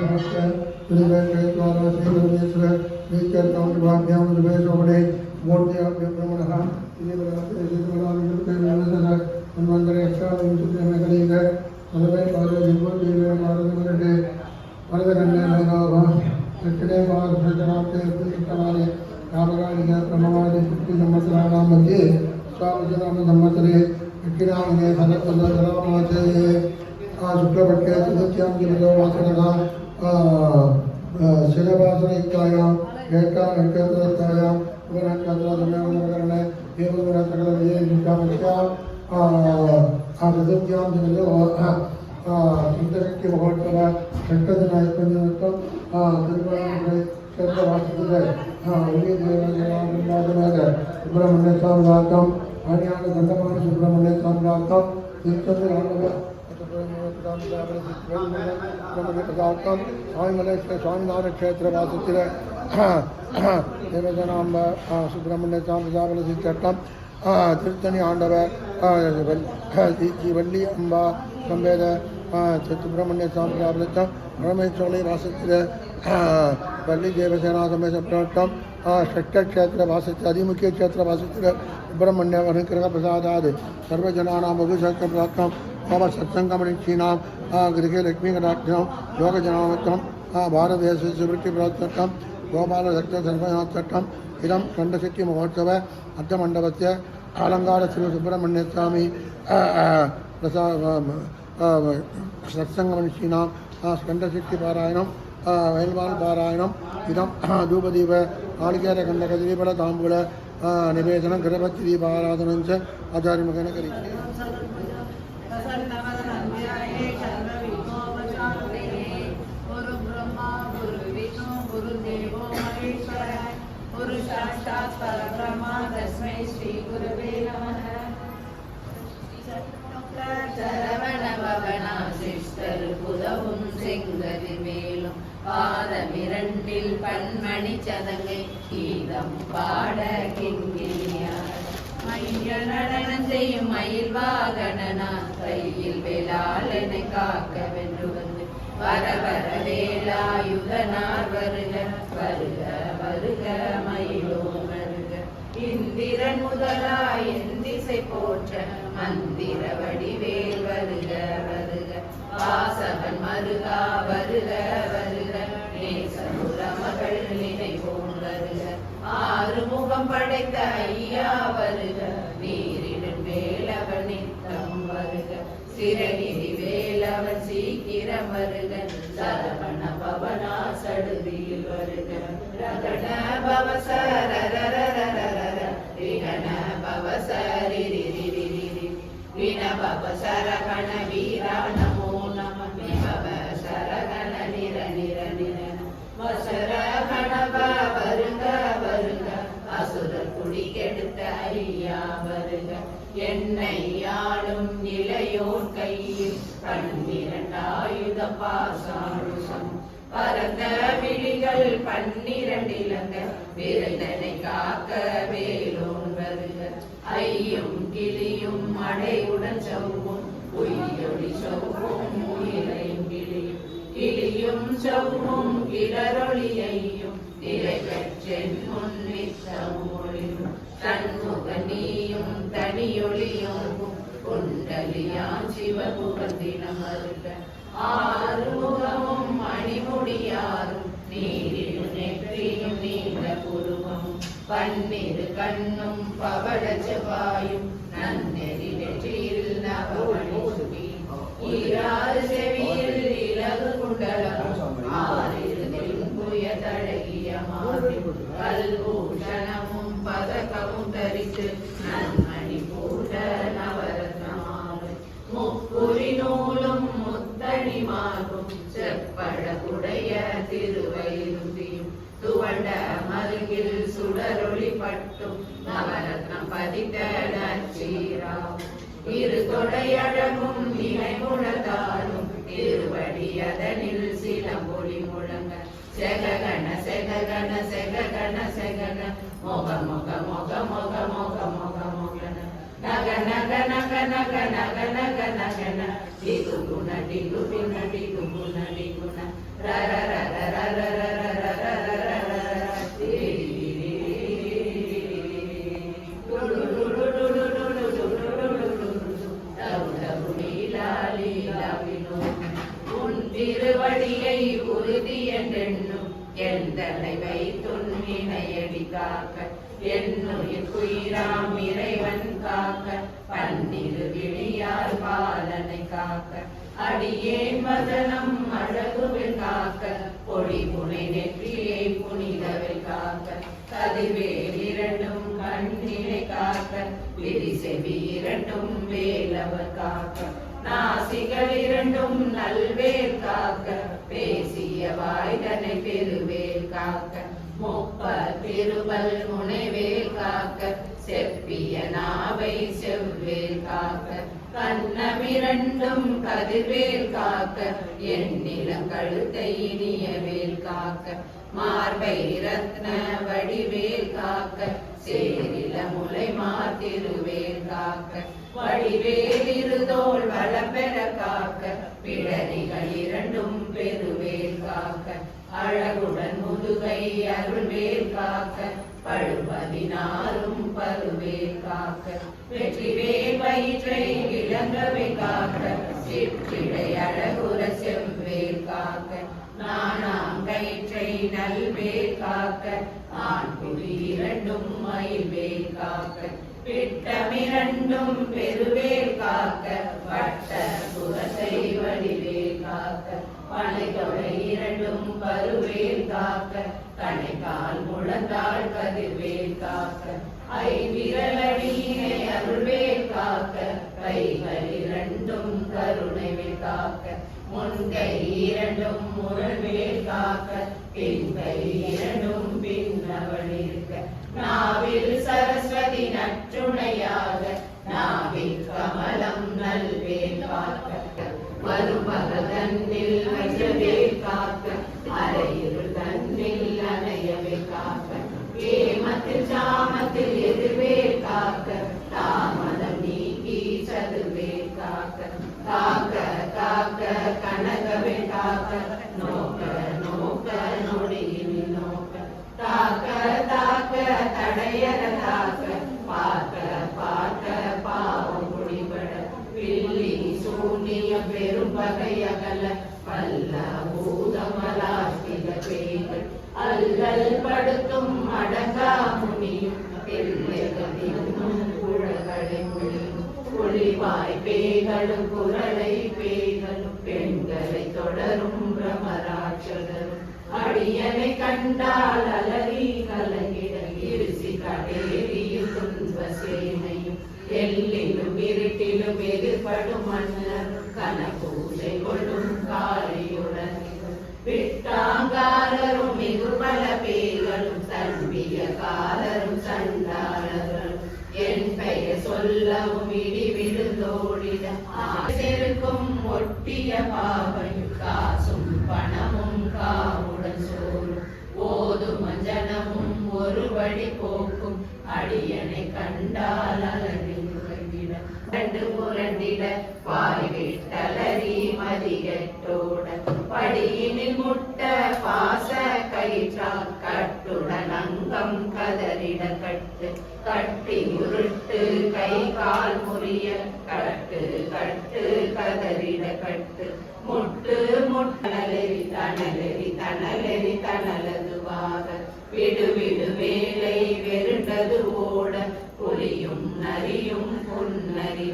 नमस्कार त्रिवेद द्वारा श्री गणेश्वर स्पीकर काउंट भाग्यम द्वेश ओबड़े मूर्ति ब्रह्मण மன்மந்தரை கலிங்க மதுரை பார்வதி பூர்வீக மருதுகரே மருதகண்ணேனாவான் எட்டே மாதத்தை புண்ணியமானே ராமராணிக பிரமவாதி சுற்றி சம்மசராணாம் மத்தியே சுவாமிசுராம சம்மசரே எட்டினாமினே சதப்பந்த சரவணாச்சே ஆ சுக்லபட்டே சுதத்தியாம் ஜீவதோ வாசனதான் ശിരഭാസനയ്ക്കായാം കേൾക്കാൻ കേന്ദ്രത്തായാം ഉപനക്ഷത്രമേവനകരണേ ഹൃദയം ജില്ലയിൽ ഇന്ദ്രയ്ക്ക് മഹോത്സവ ഷട്ടതിനായി കുഞ്ഞുനിൽക്കും തിരുവനന്തപുരം ക്ഷേത്രവാസത്തിലെ വലിയ ദേവദേവാണ്ടാകുന്നത് സുബ്രഹ്മണ്യ സ്വാമിയാക്കം അണിയാണ് ദണ്ഡമാണ് സുബ്രഹ്മണ്യ സ്വാമിയാക്കം തിരുത്തത്തിലാണ് பிரதாப்தம் சுவாமிமலை சுவாமிநாத கஷேத்திர வாசத்தில் தேவதனாம்ப சுப்பிரமணிய சாமிதாபல சட்டம் திருத்தணி ஆண்டவர் வள்ளி அம்பா சம்பேத சுப்பிரமணிய சாமிதாபலத்தம் பரமேஸ்வரி வாசத்தில் வள்ளி தேவசேனா சமேத பிராட்டம் ஷட்டக்ஷேத்திர வாசத்தில் அதிமுக்கிய கஷேத்திர வாசத்தில் சுப்பிரமணிய அனுகிரக பிரசாதாது சர்வஜனானாம் வகுசக்த பிராட்டம் மம சத்சங்கமணிஷீனாம் கிரகே லக்ஷ்மி கடாட்சம் யோகஜனாமத்தம் பாரதேச சுவருத்தி பிராப்தம் கோபால சட்ட சர்வநாச்சட்டம் இடம் கண்டசக்தி மகோத்சவ அர்த்த அர்த்தமண்டபத்திய அலங்கார ஸ்ரீ சுப்பிரமணிய சுவாமி பிரசா சத்சங்கமனிஷீனாம் ஸ்கண்டசக்தி பாராயணம் வயல்வால் பாராயணம். இதம் தூபதீப நாளிகேர கண்ட திரிபல தாம்பூல நிவேதனம் கிரபத்தி தீபாராதனம் ச ஆச்சாரியமாக கரிக்கிறேன் பாதமிரண்டில் பன்மணி சதங்கை கீதம் பாட கிங்கினியார் நடனம் செய்யும் மயில் வாகனா கையில் வேளாளனை காக்க வென்று வந்து வர வர வேலாயுதனார் வருக வருக வருக மயிலோ வருக. இந்திரன் முதலாய் திசை போற்ற மந்திர வடிவேல் வருக வருக. வாசவன் மருகா வருக வருக. நேச ஆறு படைத்த ஐயா வருக நீரிடும் வேலவன் நித்தம் வருக. சிறகிரி வேலவன் சீக்கிரம் வருக. சரவண பவனா சடுதியில் வருக. ரகண பவசரரரரரரர விகண பவசரிரிரிரிரிரி வின பவசரகண வீரா நமோ நம விபவ சரகண நிர நிர நிர வசரகண அசுர குடி கெடுத்த ஐயா வருக என்னை யாழும் இளையோர் கையில் பன்னிரண்டாயுத பாசாருஷம். பரந்த விழிகள் பன்னிரண்டிலங்க விருந்தனை காக்க வேலோன் வருக ஐயும் கிளியும் மடையுடன் சவ்வும் உயிரொளி சவ்வும் உயிரையும் கிளியும். கிளியும் சவ்வும் கிளரொளியையும் நிறை நீயும் தனியொளியும் குண்டலியான் சிவபுகத்தினம் அருக ஆறுமுகமும் மணிமுடியாரும் நீரிடும் நெற்றியும் நீண்ட புருவமும் பன்னிரு கண்ணும் பவள துவண்ட மருகில் சுடரொளி பட்டும் நவரத்னம் பதித்த நச்சீராவும் இரு கொடையழகும் நினைவுணர்ந்தாலும் திருவடி அதனில் சிலம்பொலி முழங்க. செககண செககண செககண செகன மொக மொக மொக மொக மொக மொக மொகன. நக நக நக நக நக நக நகன. டிகு குண டிகு குண டிகு குண டிகுண ரர ரர ரர ரர ரர காக்க என்னுயிர் குயிராம் இறைவன் காக்க பன்னிரு விழியார் பாலனை காக்க. அடியே மதனம் அழகுவில் காக்க பொடி புனை நெற்றியை புனிதவை காக்க. கதிர்வேல் இரண்டும் கண்ணினை காக்க விதி செவி இரண்டும் வேலவர் காக்க. நாசிகள் இரண்டும் நல்வேல் காக்க பேசிய வாய்தனை பெருவேல் காக்க. முப்ப திருவல் முனைவேல் காக்க செப்பிய நாவை செவ்வேல் காக்க. கண்ணமிரண்டும் கதிர்வேல் காக்க எண்ணிலம் கழுத்தை இனிய வேல் காக்க. மார்பை ரத்ன வடிவேல் காக்க சேரில முலை மாத்திருவேல் காக்க. வடிவேல் இருதோள் வளப்பெற காக்க பிழறிகள் இரண்டும் பெருவேல் காக்க. அழகுடன் முதுகை அருள்வேல் காக்க பழுவதினாரும் பருவேல் காக்க. வெற்றிவேல் வயிற்றை விளங்கவே காக்க சிற்றிடை அழகுர செவ்வேல் காக்க. நானாம் கயிற்றை நல்வேல் காக்க ஆண் புலி இரண்டும் மயில்வேல் காக்க. பிட்டமிரண்டும் பெருவேல் காக்க வட்ட புறத்தை வடிவேல் பனைத்தொடை இரண்டும் பருவேல் காக்க கணைக்கால் முழந்தாள் கதிர்வேல் காக்க. ஐ விரலடியினை அருள்வேல் காக்க கைகள் இரண்டும் கருணைவேல் காக்க. முன்கை இரண்டும் முரண்வேல் காக்க பின்கை இரண்டும் பின்னவள் இருக்க. நாவில் கனகவே காக்க நோக்க நோக்க நொடியில் நோக்க தாக்க தாக்க தடையற தாக்க பார்க்க பாவம் குடிபட பில்லி சூனிய பெரும் பூதமலாஸ்திக பேய்கள் அல்லல் அடங்கா முனியும் பிள்ளைகளின் மொழியும் ஒளிவாய் பேய்களும் குரலை பிரமராட்சதரும் அடியனை கண்டால் அலறி கலங்கிட இருசி கடேறியும் துன்ப சேனையும். எல்லிலும் இருட்டிலும் எதிர்படும் மன்னர் கன பூஜை கொள்ளும் காலையுடன் விட்டாங்காரரும் மிகுபல பேய்களும் சன்பிய காலரும் சண்டாளர்களும். என் பெயர் சொல்லவும் இடி விழுந்தோடிட. ஆசிருக்கும் ஒட்டிய பாவையும் காசும் பணமும் காவுடன் சோறும் ஓதும் மஞ்சனமும் ஒரு வழி போக்கும். அடியனை கண்டால் அலறி உறங்கிட கண்டு புரண்டிட பாய்விட்டலறி மதிகட்டோட. படியினில் முட்ட பாச கயிற்றால் கட்டுடன் அங்கம் கதறிட கட்டு. கட்டி உருட்டு கை கால் முறிய முட்டலெறி தனலெறி தனலெறி விடு விடு வேலை வெருண்டது ஓட. புலியும் நரியும் புன்னரி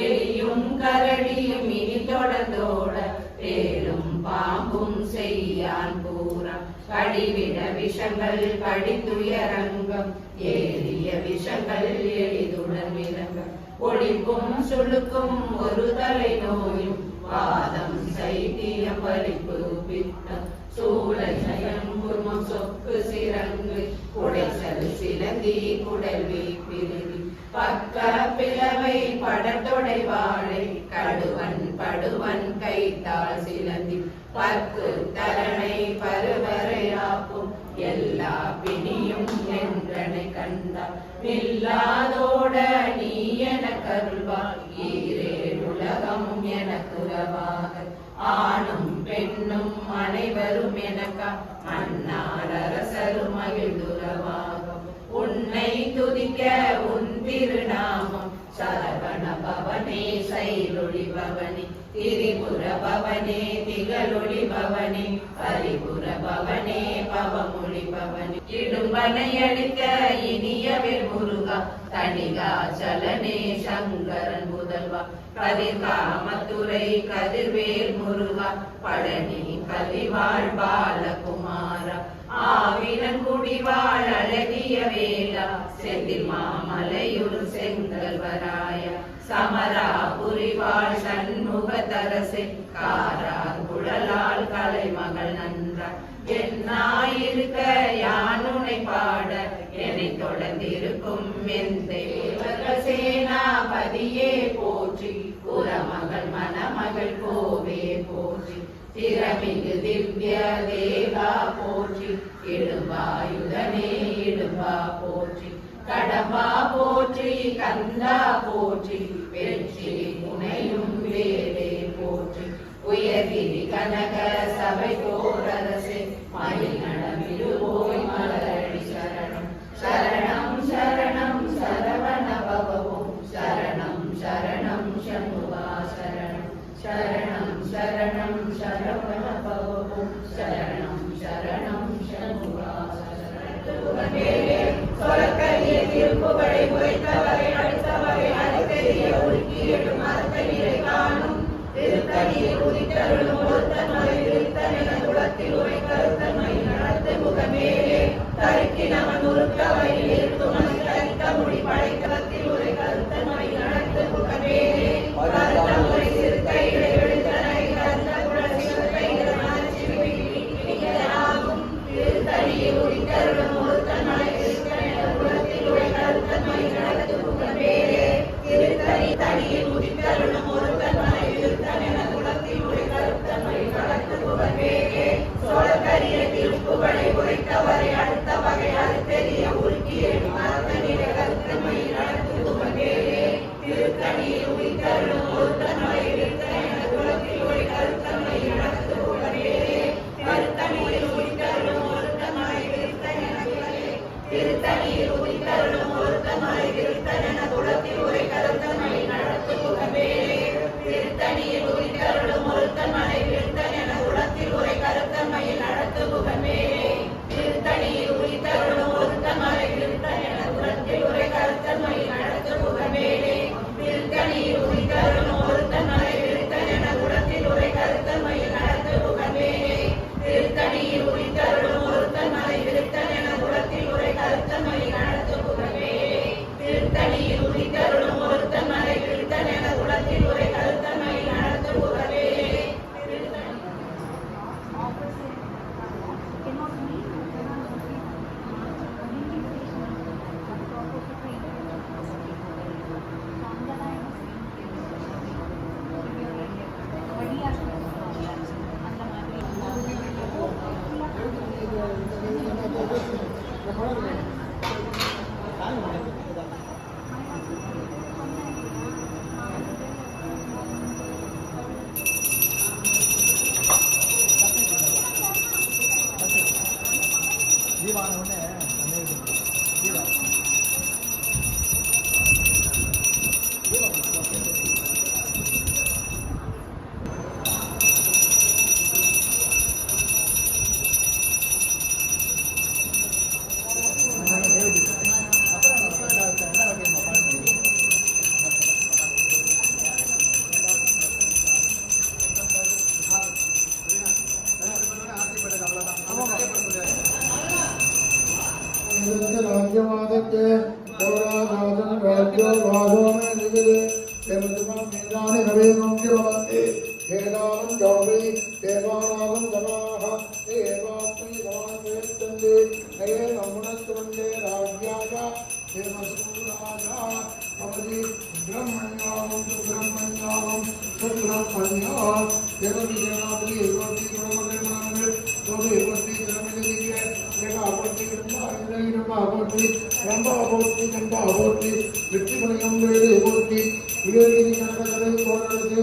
எலியும் கரடியும் இனி தொடர்ந்தோட. தேலும் பாம்பும் செய்யான் பூரா கடிவிட விஷங்கள் கடித்துயரங்கம் ஏறிய விஷங்கள் எளிதுடன் விலங்கம் ஒளிக்கும் சுழுக்கும் ஒரு தலை நோயும் வாதம் சைத்தியம் பறிப்பு பித்தம் சூளை நயம் குருமம் சொக்கு சிறங்கு குடைச்சல் சிலந்தி குடல்வி பிரிவி. பக்க பிளவை படத்தொடை வாழை கடுவன் படுவன் கைத்தாள் சிலந்தி. பக்கு தரணை பருவரையாக்கும் எல்லா பிணியும் என்றனை கண்டார். நில்லாதோட நீ என கருள்வாய் ஈரே எனக்குறவாக ஆணும் பெண்ணும் அனைவரும் எனக்கா. மன்னார் அரசரும் மகிழ்ந்துறவாகும் உன்னை துதிக்க உன் திருநாமம். சரவண பவனே சைரொளி பவனி திரிபுர பவனே திகழொளி பவனி பரிபுர பவனே பவமொழி பவனி இடும்பனை அளிக்க இனியவில் குரு தணிகா சலனே சங்கரன் முதல்வா. கதிர்காமத்துறை கதிர்வேல் முருகா. பழனி கதிவாழ் பாலகுமாரா. ஆவினன் குடிவாழ் அழகிய வேலா. செந்தில் மாமலையுள் செங்கல்வராய. சமரா புரிவாழ் சண்முக தரசே. காரார் குழலால் கலைமகள் நன்றார் என்னாயிருக்க யானுனை பாட தேவர்கள் சேனாபதியே போற்றி புறமகள் மணமகள் கோவே போற்றி திறமிகு திவ்ய தேவா போற்றி இடும்பாயுதனே இடும்பா போற்றி கடம்பா போற்றி கந்தா போற்றி வெற்றி புனையும் வேலே போற்றி உயர்கிரி கனக சபை போரரசே மயில் நடமிடுவோய் மலரடி சரணம் சரணம் चला தேவானாதம் ஜனாக ஏவாத்மை தவானேத்தந்து நயே நமுனத்துவந்தே ராஜ்யாய தேவசூராஜா பவதி பிரம்மண்யாமம் சுப்பிரமண்யாமம் சுப்பிரமண்யா தேவதி ஜனாபதி இருபத்தி பிரமகரணங்கள் ஒரு இருபத்தி பிரமணிய ஏக அபர்த்தி வெற்றி மணியம் வேறு அபர்த்தி விவேகினி கனகரை போராடுது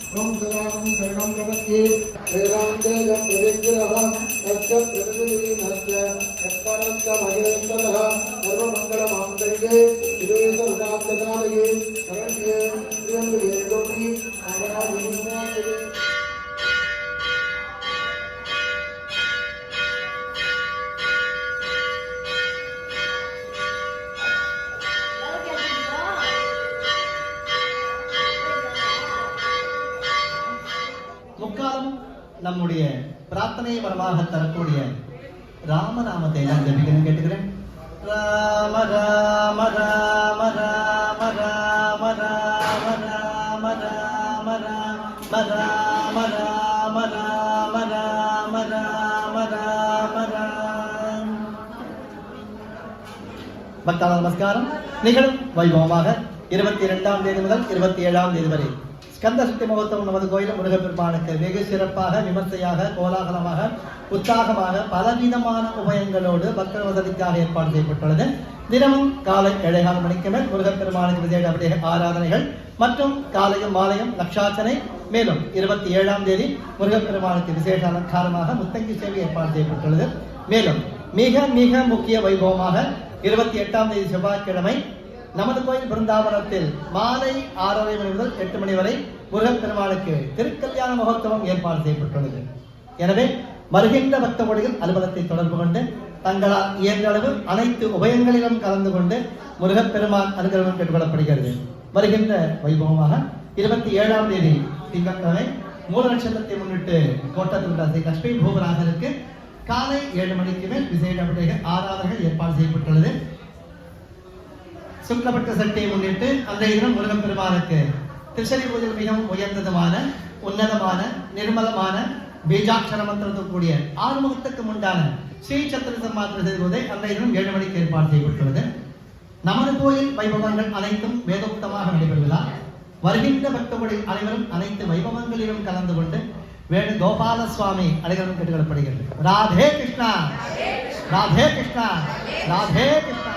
ஓம் சதானம் சரணம் கமத்யே வேதாந்தேயம் பிரதிக்கிரக நச்ச பிரதிநிதி நச்ச நச்ச மகேந்திரக சரண்யே வரமாக தரக்கூடிய ராமநாமத்தை நான் ஜபிக்கணும் கேட்டுக்கிறேன் ராம ராம ராம ராம ராம ராம ராம ராம ராம ராம ராம ராம ராம ராம ராம ராம பக்தாள நமஸ்காரம் நிகழும் வைபவமாக இருபத்தி இரண்டாம் தேதி முதல் இருபத்தி ஏழாம் தேதி வரை ஸ்கந்த சக்தி மகோத்சவம் நமது கோயில் முருகப்பெருமானுக்கு வெகு சிறப்பாக விமர்சையாக கோலாகலமாக உற்சாகமாக பலவிதமான உபயங்களோடு பக்தர் வசதிக்காக ஏற்பாடு செய்யப்பட்டுள்ளது. தினமும் காலை ஏழைகால் மணிக்கு மேல் முருகப்பெருமானுக்கு விஜய அபிஷேக ஆராதனைகள் மற்றும் காலையும் மாலையும் லட்சாச்சனை மேலும் இருபத்தி ஏழாம் தேதி முருகப்பெருமானுக்கு விசேஷ அலங்காரமாக முத்தங்கி சேவை ஏற்பாடு செய்யப்பட்டுள்ளது. மேலும் மிக மிக முக்கிய வைபவமாக இருபத்தி எட்டாம் தேதி செவ்வாய்க்கிழமை நமது கோயில் பிருந்தாவனத்தில் மாலை ஆறரை மணி முதல் எட்டு மணி வரை முருகப்பெருமானுக்கு திருக்கல்யாண மகோத்சவம் ஏற்பாடு செய்யப்பட்டுள்ளது. எனவே வருகின்ற பக்த அலுவலகத்தை தொடர்பு கொண்டு தங்களால் இயன்ற அளவு அனைத்து உபயங்களிலும் கலந்து கொண்டு முருகப்பெருமான் அனுகிரகம் பெற்றுக்கொள்ளப்படுகிறது. வருகின்ற வைபவமாக இருபத்தி ஏழாம் தேதி திங்கட்கிழமை மூல நட்சத்திரத்தை முன்னிட்டு கோட்டத்தில் உள்ள லட்சுமி பூபநாதருக்கு காலை ஏழு மணிக்கு மேல் விசேட அபிஷேக ஆராதனைகள் ஏற்பாடு செய்யப்பட்டுள்ளது. சுக்லபட்ட சட்டையை முன்னிட்டு அன்றைய தினம் முருகன் பெருமானுக்கு திருச்சரி பூஜையில் மிகவும் உயர்ந்ததுமான உன்னதமான நிர்மலமான பீஜாட்சர மந்திரத்துக்கு கூடிய ஆறுமுகத்துக்கு உண்டான ஸ்ரீ சத்திர சம்மாத்திர செய்வதை அன்றைய தினம் ஏழு மணிக்கு ஏற்பாடு செய்யப்பட்டுள்ளது. நமது கோயில் வைபவங்கள் அனைத்தும் வேதோக்தமாக நடைபெறுவதால் வருகின்ற பக்தர்கள் அனைவரும் அனைத்து வைபவங்களிலும் கலந்து கொண்டு வேணு கோபால சுவாமி அனைவரும் கேட்டுக்கொள்ளப்படுகிறது ராதே கிருஷ்ணா! ராதே கிருஷ்ணா! ராதே கிருஷ்ணா!